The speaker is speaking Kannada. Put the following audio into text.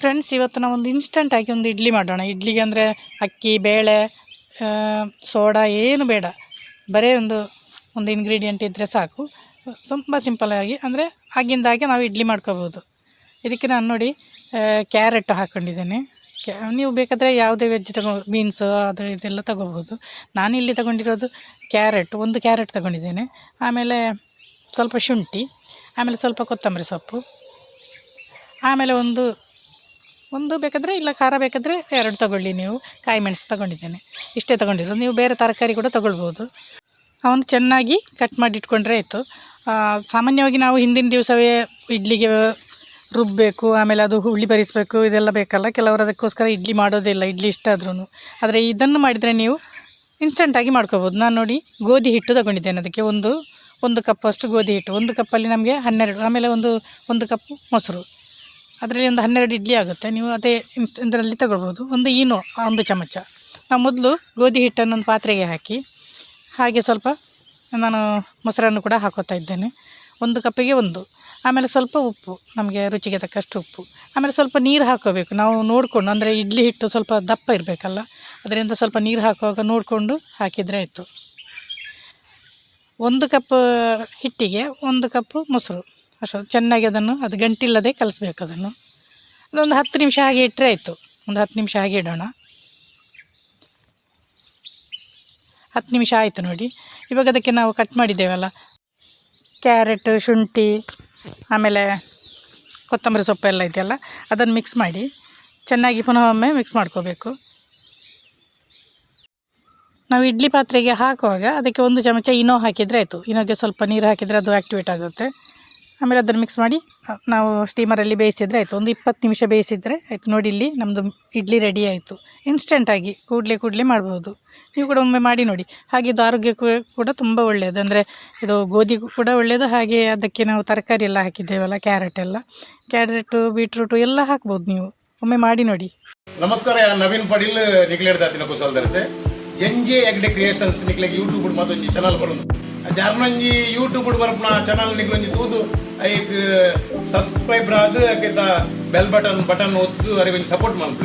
ಫ್ರೆಂಡ್ಸ್ ಇವತ್ತು ನಾವು ಒಂದು ಇನ್ಸ್ಟಂಟ್ ಆಗಿ ಒಂದು ಇಡ್ಲಿ ಮಾಡೋಣ. ಇಡ್ಲಿಗೆ ಅಂದರೆ ಅಕ್ಕಿ, ಬೇಳೆ ಸೋಡಾ ಏನು ಬೇಡ. ಬರೀ ಒಂದು ಒಂದು ಇಂಗ್ರೀಡಿಯೆಂಟ್ ಇದ್ದರೆ ಸಾಕು. ತುಂಬ ಸಿಂಪಲ್ಲಾಗಿ ಅಂದರೆ ಆಗಿಂದಾಗೆ ನಾವು ಇಡ್ಲಿ ಮಾಡ್ಕೋಬೋದು. ಇದಕ್ಕೆ ನಾನು ನೋಡಿ ಕ್ಯಾರೆಟ್ ಹಾಕ್ಕೊಂಡಿದ್ದೇನೆ ನೀವು ಬೇಕಾದರೆ ಯಾವುದೇ ವೆಜ್ ತಗೋ ಬೀನ್ಸು ಅದು ಇದೆಲ್ಲ ತಗೋಬೋದು. ಇಲ್ಲಿ ತಗೊಂಡಿರೋದು ಕ್ಯಾರೆಟ್, ಒಂದು ಕ್ಯಾರೆಟ್ ತಗೊಂಡಿದ್ದೇನೆ. ಆಮೇಲೆ ಸ್ವಲ್ಪ ಶುಂಠಿ, ಆಮೇಲೆ ಸ್ವಲ್ಪ ಕೊತ್ತಂಬರಿ ಸೊಪ್ಪು, ಆಮೇಲೆ ಒಂದು ಒಂದು ಬೇಕಾದರೆ ಇಲ್ಲ ಖಾರ ಬೇಕಾದರೆ ಎರಡು ತಗೊಳ್ಳಿ ನೀವು. ಕಾಯಿ ಮೆಣಸು ತಗೊಂಡಿದ್ದೇನೆ. ಇಷ್ಟೇ ತಗೊಂಡಿರೋದು ನೀವು ಬೇರೆ ತರಕಾರಿ ಕೂಡ ತಗೊಳ್ಬೋದು. ಅವನು ಚೆನ್ನಾಗಿ ಕಟ್ ಮಾಡಿ ಇಟ್ಕೊಂಡ್ರೆ ಆಯಿತು. ಸಾಮಾನ್ಯವಾಗಿ ನಾವು ಹಿಂದಿನ ದಿವಸವೇ ಇಡ್ಲಿಗೆ ರುಬ್ಬಬೇಕು ಆಮೇಲೆ ಅದು ಹುಳಿ ಬರಿಸಬೇಕು, ಇದೆಲ್ಲ ಬೇಕಲ್ಲ. ಕೆಲವರು ಅದಕ್ಕೋಸ್ಕರ ಇಡ್ಲಿ ಮಾಡೋದೇ ಇಲ್ಲ, ಇಡ್ಲಿ ಇಷ್ಟ ಆದ್ರೂ ಆದರೆ ಇದನ್ನು ಮಾಡಿದರೆ ನೀವು ಇನ್ಸ್ಟಂಟಾಗಿ ಮಾಡ್ಕೋಬೋದು. ನಾನು ನೋಡಿ ಗೋಧಿ ಹಿಟ್ಟು ತಗೊಂಡಿದ್ದೇನೆ ಅದಕ್ಕೆ ಒಂದು ಒಂದು ಕಪ್ ಅಷ್ಟು ಗೋಧಿ ಹಿಟ್ಟು. ಒಂದು ಕಪ್ಪಲ್ಲಿ ನಮಗೆ ಹನ್ನೆರಡು, ಆಮೇಲೆ ಒಂದು ಒಂದು ಕಪ್ ಮೊಸರು. ಅದರಲ್ಲಿ ಒಂದು ಹನ್ನೆರಡು ಇಡ್ಲಿ ಆಗುತ್ತೆ. ನೀವು ಅದೇ ಇದರಲ್ಲಿ ತಗೊಳ್ಬೋದು. ಒಂದು ಈನೋ ಒಂದು ಚಮಚ. ನಾವು ಮೊದಲು ಗೋಧಿ ಹಿಟ್ಟನ್ನು ಒಂದು ಪಾತ್ರೆಗೆ ಹಾಕಿ, ಹಾಗೆ ಸ್ವಲ್ಪ ನಾನು ಮೊಸರನ್ನು ಕೂಡ ಹಾಕೋತಾ ಇದ್ದೇನೆ. ಒಂದು ಕಪ್ಪಿಗೆ ಒಂದು. ಆಮೇಲೆ ಸ್ವಲ್ಪ ಉಪ್ಪು, ನಮಗೆ ರುಚಿಗೆ ತಕ್ಕಷ್ಟು ಉಪ್ಪು. ಆಮೇಲೆ ಸ್ವಲ್ಪ ನೀರು ಹಾಕೋಬೇಕು. ನಾವು ನೋಡಿಕೊಂಡು, ಅಂದರೆ ಇಡ್ಲಿ ಹಿಟ್ಟು ಸ್ವಲ್ಪ ದಪ್ಪ ಇರಬೇಕಲ್ಲ, ಅದರಿಂದ ಸ್ವಲ್ಪ ನೀರು ಹಾಕುವಾಗ ನೋಡಿಕೊಂಡು ಹಾಕಿದರೆ ಆಯಿತು. ಒಂದು ಕಪ್ ಹಿಟ್ಟಿಗೆ ಒಂದು ಕಪ್ ಮೊಸರು. ಅಷ್ಟು ಚೆನ್ನಾಗಿ ಅದನ್ನು, ಅದು ಗಂಟಿಲ್ಲದೆ ಕಲಿಸ್ಬೇಕು ಅದನ್ನು. ಅದೊಂದು ಹತ್ತು ನಿಮಿಷ ಹಾಗೆ ಇಟ್ಟರೆ ಆಯಿತು. ಒಂದು ಹತ್ತು ನಿಮಿಷ ಹಾಗೆ ಇಡೋಣ. ಹತ್ತು ನಿಮಿಷ ಆಯಿತು ನೋಡಿ. ಇವಾಗ ಅದಕ್ಕೆ ನಾವು ಕಟ್ ಮಾಡಿದ್ದೇವಲ್ಲ. ಕ್ಯಾರೆಟ್, ಶುಂಠಿ, ಆಮೇಲೆ ಕೊತ್ತಂಬರಿ ಸೊಪ್ಪು ಎಲ್ಲ ಇದೆಯಲ್ಲ, ಅದನ್ನು ಮಿಕ್ಸ್ ಮಾಡಿ. ಚೆನ್ನಾಗಿ ಪುನಃ ಒಮ್ಮೆ ಮಿಕ್ಸ್ ಮಾಡ್ಕೋಬೇಕು. ನಾವು ಇಡ್ಲಿ ಪಾತ್ರೆಗೆ ಹಾಕುವಾಗ ಅದಕ್ಕೆ ಒಂದು ಚಮಚ ಇನೋ ಹಾಕಿದರೆ ಆಯಿತು. ಇನೋಗೆ ಸ್ವಲ್ಪ ನೀರು ಹಾಕಿದರೆ ಅದು ಆ್ಯಕ್ಟಿವೇಟ್ ಆಗುತ್ತೆ. ಆಮೇಲೆ ಅದನ್ನು ಮಿಕ್ಸ್ ಮಾಡಿ, ನಾವು ಸ್ಟೀಮರಲ್ಲಿ ಬೇಯಿಸಿದರೆ ಆಯಿತು. ಒಂದು ಇಪ್ಪತ್ತು ನಿಮಿಷ ಬೇಯಿಸಿದರೆ ಆಯಿತು. ನೋಡಿ ಇಲ್ಲಿ ನಮ್ಮದು ಇಡ್ಲಿ ರೆಡಿ ಆಯಿತು. ಇನ್ಸ್ಟೆಂಟಾಗಿ ಕೂಡಲೇ ಕೂಡಲೇ ಮಾಡ್ಬೋದು. ನೀವು ಕೂಡ ಒಮ್ಮೆ ಮಾಡಿ ನೋಡಿ. ಹಾಗೆ ಇದು ಆರೋಗ್ಯಕ್ಕೂ ಕೂಡ ತುಂಬ ಒಳ್ಳೆಯದು ಅಂದರೆ ಇದು ಗೋಧಿಗೂ ಕೂಡ ಒಳ್ಳೆಯದು ಹಾಗೆ ಅದಕ್ಕೆ ನಾವು ತರಕಾರಿ ಎಲ್ಲ ಹಾಕಿದ್ದೇವಲ್ಲ ಕ್ಯಾರೆಟ್ ಎಲ್ಲ. ಕ್ಯಾರೆಟು ಬೀಟ್ರೂಟು ಎಲ್ಲ ಹಾಕ್ಬೋದು ನೀವು. ಒಮ್ಮೆ ಮಾಡಿ ನೋಡಿ. ನಮಸ್ಕಾರ ನವೀನ್ ಪಡೀಲ್ ನಿಕ್ಲೇಡ್ ದಾತಿನ ಕುಸಲ್ ದರ್ಸೆ ಜಂಜೆ ಎಗ್ಡೆ ಕ್ರಿಯೇಷನ್ಸ್ ನಿಕ್ಲೆಗ್ ಯೂಟ್ಯೂಬ್ ಮತ್ತೊಂದು ಚಾನಲ್ ಬರೋದು ಜಾರ್ನೊಂಜಿ ಯೂಟ್ಯೂಬ್ ಬರಪ್ಪ ಚಾನಲ್ ನಿಕ್ಲೊಂಜಿ ತೂದು ಐಕ್ ಸಬ್ಸ್ಕ್ರೈಬರ್ ಆದ್ರೆ ಬೆಲ್ ಬಟನ್ ಬಟನ್ ಒತ್ತು ಅರಿವಿನ ಸಪೋರ್ಟ್ ಮಾಡ್ಕೊಳ್ಳಿ